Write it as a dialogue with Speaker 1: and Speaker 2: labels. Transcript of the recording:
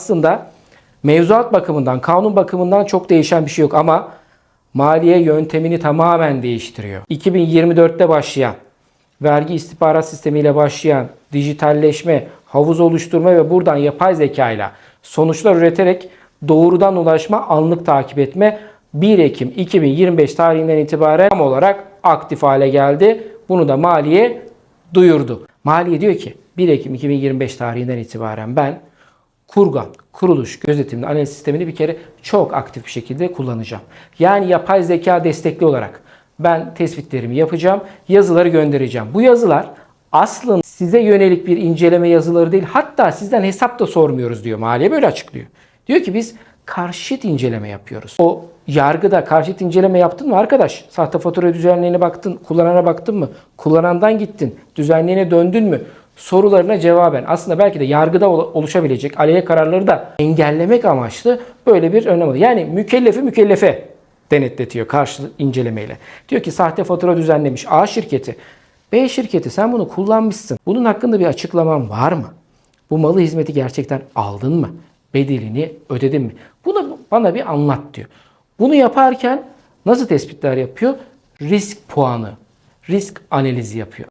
Speaker 1: aslında mevzuat bakımından, kanun bakımından çok değişen bir şey yok ama maliye yöntemini tamamen değiştiriyor. 2024'te başlayan vergi istihbarat sistemiyle başlayan dijitalleşme, havuz oluşturma ve buradan yapay zeka ile sonuçlar üreterek doğrudan ulaşma, anlık takip etme 1 Ekim 2025 tarihinden itibaren tam olarak aktif hale geldi. Bunu da maliye duyurdu. Maliye diyor ki 1 Ekim 2025 tarihinden itibaren ben Kurgan, kuruluş, gözetimli analiz sistemini bir kere çok aktif bir şekilde kullanacağım. Yani yapay zeka destekli olarak ben tespitlerimi yapacağım, yazıları göndereceğim. Bu yazılar aslında size yönelik bir inceleme yazıları değil, hatta sizden hesap da sormuyoruz diyor. Maliye böyle açıklıyor. Diyor ki biz karşıt inceleme yapıyoruz. O yargıda karşıt inceleme yaptın mı arkadaş? Sahte fatura düzenliğine baktın, kullanana baktın mı? Kullanandan gittin, düzenliğine döndün mü? Sorularına cevaben aslında belki de yargıda ol- oluşabilecek aleyhe kararları da engellemek amaçlı böyle bir önlem alıyor. Yani mükellefi mükellefe denetletiyor karşı incelemeyle. Diyor ki sahte fatura düzenlemiş A şirketi. B şirketi sen bunu kullanmışsın. Bunun hakkında bir açıklaman var mı? Bu malı hizmeti gerçekten aldın mı? Bedelini ödedin mi? Bunu bana bir anlat diyor. Bunu yaparken nasıl tespitler yapıyor? Risk puanı, risk analizi yapıyor.